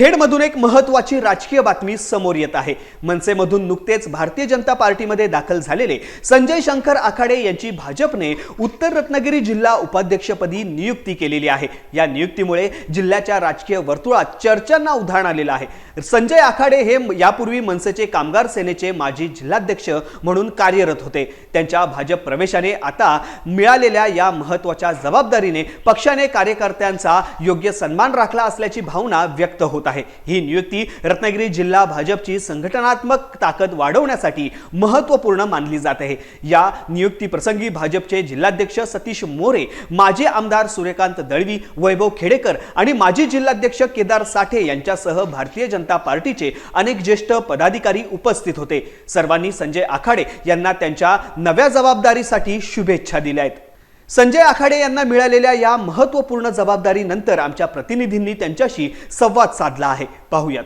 खेडमधून एक महत्वाची राजकीय बातमी समोर येत आहे. मनसेमधून नुकतेच भारतीय जनता पार्टीमध्ये दाखल झालेले संजय शंकर आखाडे यांची भाजपने उत्तर रत्नागिरी जिल्हा उपाध्यक्षपदी नियुक्ती केलेली आहे. या नियुक्तीमुळे जिल्ह्याच्या राजकीय वर्तुळात चर्चांना उधाण आलेलं आहे. संजय आखाडे हे यापूर्वी मनसेचे कामगार सेनेचे माजी जिल्हाध्यक्ष म्हणून कार्यरत होते. त्यांच्या भाजप प्रवेशाने आता मिळालेल्या या महत्त्वाच्या जबाबदारीने पक्षाने कार्यकर्त्यांचा योग्य सन्मान राखला असल्याची भावना व्यक्त होत आहे. ही नियुक्ती रत्नागिरी जिल्हा भाजपची संघटनात्मक ताकद वाढवण्यासाठी महत्त्वपूर्ण मानली जात आहे. या नियुक्तीप्रसंगी भाजपचे जिल्हाध्यक्ष सतीश मोरे माजी आमदार सूर्यकांत दळवी वैभव खेडेकर आणि माजी जिल्हाध्यक्ष केदार साठे यांच्यासह भारतीय जनता पार्टीचे अनेक ज्येष्ठ पदाधिकारी उपस्थित होते. सर्वांनी संजय आखाडे यांना त्यांच्या नव्या जबाबदारीसाठी शुभेच्छा दिल्या आहेत. संजय आखाडे यांना मिळालेल्या या महत्त्वपूर्ण जबाबदारीनंतर आमच्या प्रतिनिधींनी त्यांच्याशी संवाद साधला आहे. पाहूयात.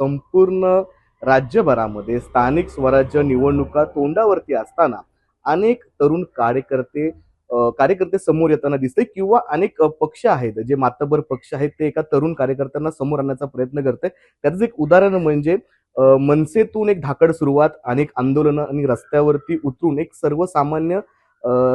संपूर्ण राज्यभरामध्ये स्थानिक स्वराज्य निवडणुका तोंडावरती असताना अनेक तरुण कार्यकर्ते कार्यकर्ते समोर येताना दिसते किंवा अनेक पक्ष आहेत जे मातबर पक्ष आहेत ते एका तरुण कार्यकर्त्यांना समोर आणण्याचा प्रयत्न करते त्याचं एक उदाहरण म्हणजे मनसेतून एक धाकड सुरुवात अनेक आंदोलनं आणि रस्त्यावरती उतरून एक सर्वसामान्य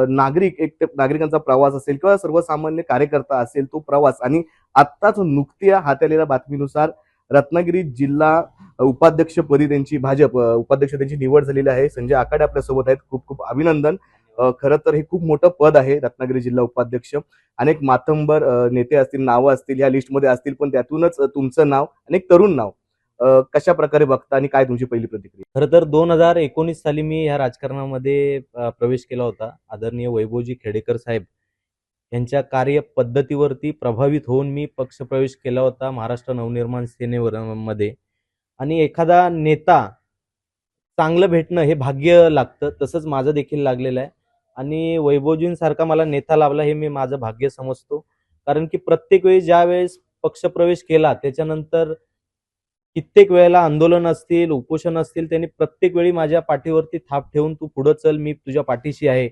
नागरिक एक नागरिकांचा प्रवास असेल किंवा सर्वसामान्य कार्यकर्ता असेल तो प्रवास आणि आत्ताच नुकत्या हाती आलेल्या बातमीनुसार रत्नागिरी जिल्हा उपाध्यक्षपदी त्यांची भाजप उपाध्यक्ष त्यांची निवड झालेली आहे. संजय आकाडे आपल्यासोबत आहेत. खूप खूप अभिनंदन. खरं तर हे खूप मोठं पद आहे रत्नागिरी जिल्हा उपाध्यक्ष. अनेक मातंबर नेते असतील नावं असतील या लिस्टमध्ये असतील पण त्यातूनच तुमचं नाव आणि तरुण नाव कशा प्रकारे बघता आणि काय तुमची पहिली प्रतिक्रिया? खरं तर दोन हजार एकोणीस साली मी ह्या राजकारणामध्ये प्रवेश केला होता. आदरणीय वैभवजी खेडेकर साहेब यांच्या कार्य पद्धतीवरती प्रभावित होऊन मी पक्षप्रवेश केला होता महाराष्ट्र नवनिर्माण सेनेवर मध्ये आणि एखादा नेता चांगलं भेटणं हे भाग्य लागतं तसंच माझं देखील लागलेलं आहे. आणि वैभवजींसारखा मला नेता लाभला हे मी माझं भाग्य समजतो. कारण की प्रत्येक वेळी ज्या वेळेस पक्षप्रवेश केला त्याच्यानंतर कित्येक वेळेला आंदोलन असतील उपोषण असतील त्यांनी प्रत्येक वेळी माझ्या पाठीवरती थाप ठेवून तू पुढं चल मी तुझ्या पाठीशी आहे.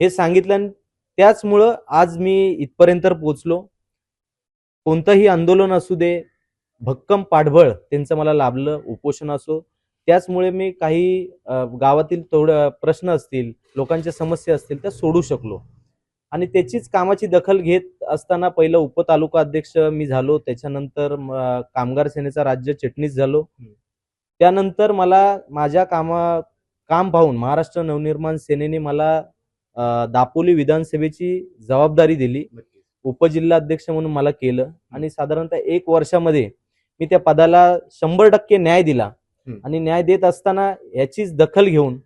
हे सांगितलं त्याचमुळं आज मी इथपर्यंत पोचलो. कोणतंही आंदोलन असू दे भक्कम पाठबळ त्यांचं मला लाभलं उपोषण असो त्याचमुळे मी काही गावातील थोडं प्रश्न असतील लोकांच्या समस्या असतील त्या सोडू शकलो. आणि त्याचीच कामाची दखल घेत असताना पहिलं उपतालुका अध्यक्ष मी झालो. त्याच्यानंतर कामगार सेनेचा राज्य चिटणीस झालो. त्यानंतर मला माझ्या कामा काम पाहून महाराष्ट्र नवनिर्माण सेनेने मला दापोली विधानसभेची जबाबदारी दिली. उपजिल्हाध्यक्ष म्हणून मला केलं. आणि साधारणतः एक वर्षामध्ये मी त्या पदाला शंभर टक्के न्याय दिला. आणि न्याय देत असताना याचीच दखल घेऊन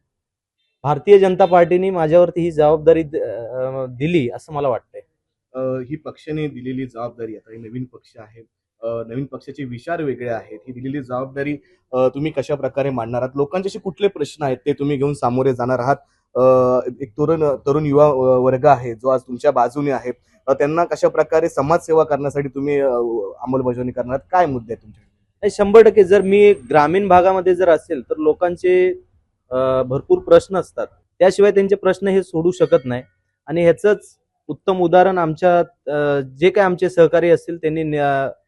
भारतीय जनता पार्टीने माझ्यावरती ही जबाबदारी दिली असं मला वाटतंय. ही पक्षाने दिलेली जबाबदारी आता हे नवीन पक्ष आहे नवीन पक्षाचे विचार वेगळे आहेत ही दिलेली जबाबदारी तुम्ही कशा प्रकारे मांडणार आहात? लोकांचे असे कुठले प्रश्न आहेत ते तुम्ही घेऊन सामोरे जाणार आहात? एक तरुण तरुण युवा वर्ग आहे जो आज तुमच्या बाजूने आहे त्यांना कशा प्रकारे समाजसेवा करण्यासाठी तुम्ही अंमलबजावणी करणार? काय मुद्दे आहेत तुमच्याकडे? नाही, शंभर टक्के जर मी ग्रामीण भागामध्ये जर असेल तर लोकांचे भरपूर प्रश्न असतात. त्याशिवाय त्यांचे प्रश्न हे सोडू शकत नाही. आणि ह्याचंच उत्तम उदाहरण आमच्या जे काही आमचे सहकारी असतील त्यांनी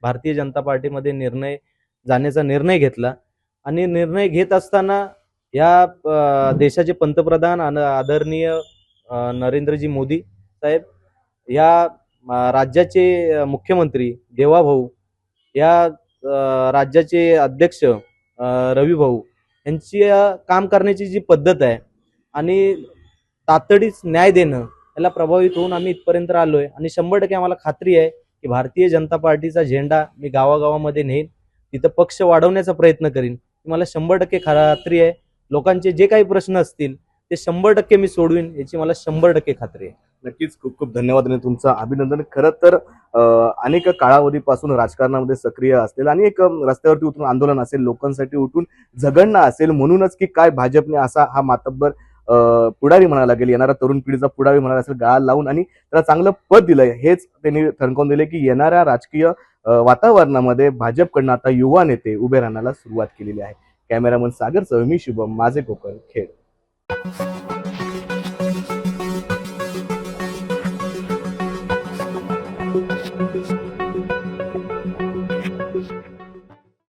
भारतीय जनता पार्टीमध्ये निर्णय जाण्याचा निर्णय घेतला. आणि निर्णय घेत असताना या देशाचे पंतप्रधान आणि आदरणीय नरेंद्रजी मोदी साहेब या राज्याचे मुख्यमंत्री देवाभाऊ या राज्याचे अध्यक्ष रवी भाऊ यांची काम करण्याची जी पद्धत आहे आणि तातडीच न्याय देणं याला प्रभावित होऊन आम्ही इथपर्यंत आलोय आणि शंभर टक्के आम्हाला खात्री आहे की भारतीय जनता पार्टीचा झेंडा मी गावागावामध्ये नेईन तिथं पक्ष वाढवण्याचा प्रयत्न करीन. मला शंभर टक्के खात्री आहे. लोकांचे जे काही प्रश्न असतील ते शंभर टक्के मी सोडवीन याची मला शंभर टक्के खात्री आहे. नक्कीच. खूप खूप धन्यवाद आणि तुमचं अभिनंदन. खरं तर अनेक काळावधीपासून राजकारणामध्ये सक्रिय असलेलं आणि एक रस्त्यावरती उठून आंदोलन असेल लोकांसाठी उठून झगडणं असेल म्हणूनच की काय भाजपने असा हा मातब्बर पुढारी म्हणायला लागेल येणारा तरुण पिढीचा पुढारी म्हणाला असेल गाळ लावून आणि त्याला चांगलं पद दिलंय. हेच त्यांनी ठणकावून दिले की येणाऱ्या राजकीय वातावरणामध्ये भाजपकडनं आता युवा नेते उभे राहण्याला सुरुवात केलेली आहे. कॅमेरामन सागर सह मी शुभम माझे कोकण खेळ